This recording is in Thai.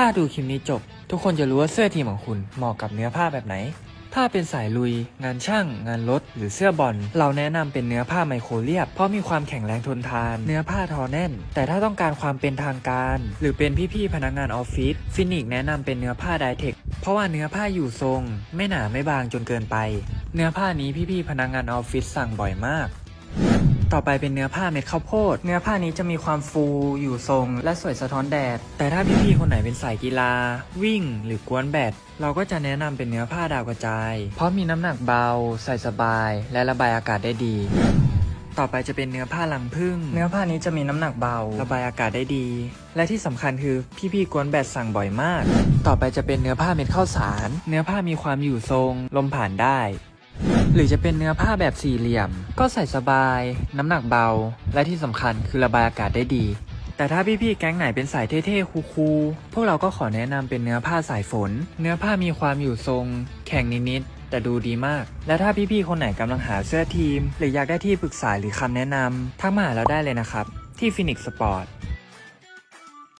ถ้าดูคลิปนี้จบ ทุกคนจะรู้ว่าเสื้อทีมของคุณเหมาะกับเนื้อผ้าแบบไหน ถ้าเป็นสายลุย งานช่าง งานรถ หรือเสื้อบอล เราแนะนำเป็นเนื้อผ้าไมโครเรียบ เพราะมีความแข็งแรงทนทาน เนื้อผ้าทอแน่น แต่ถ้าต้องการความเป็นทางการ หรือเป็นพี่ๆพนักงานออฟฟิศฟินิกแนะนำเป็นเนื้อผ้าไดเทคเพราะว่าเนื้อผ้าอยู่ทรง ไม่หนาไม่บางจนเกินไป เนื้อผ้านี้พี่ๆพนักงานออฟฟิศสั่งบ่อยมาก ต่อไปเป็นเนื้อผ้าเม็ดข้าวโพด เนื้อผ้านี้จะมีความฟูอยู่ทรง และสวยสะท้อนแดด แต่ถ้าพี่ๆคนไหนเป็นสายกีฬา วิ่ง หรือกวนแบดเราก็จะแนะนำเป็นเนื้อผ้าดาวกระจาย เพราะมีน้ำหนักเบา ใส่สบาย และระบายอากาศได้ดี ต่อไปจะเป็นเนื้อผ้าลังพึ่ง เนื้อผ้านี้จะมีน้ำหนักเบา ระบายอากาศได้ดี และที่สำคัญคือพี่ๆกวนแบดสั่งบ่อยมาก ต่อไปจะเป็นเนื้อผ้าเม็ดข้าวสาร เนื้อผ้ามีความอยู่ทรง ลมผ่านได้ หรือจะเป็นเนื้อผ้าแบบสี่เหลี่ยม ก็ใส่สบาย น้ำหนักเบา และที่สำคัญคือระบายอากาศได้ดี แต่ถ้าพี่ๆแก๊งไหนเป็นสายเท่ๆคูลๆพวกเราก็ขอแนะนำเป็นเนื้อผ้าสายฝน เนื้อผ้ามีความอยู่ทรง แข็งนิดๆแต่ดูดีมาก และถ้าพี่ๆ คนไหนกำลังหาเสื้อทีม หรืออยากได้ที่ปรึกษาหรือคำแนะนำทักมาหาเราได้เลยนะครับ ที่ฟินิกสปอร์ต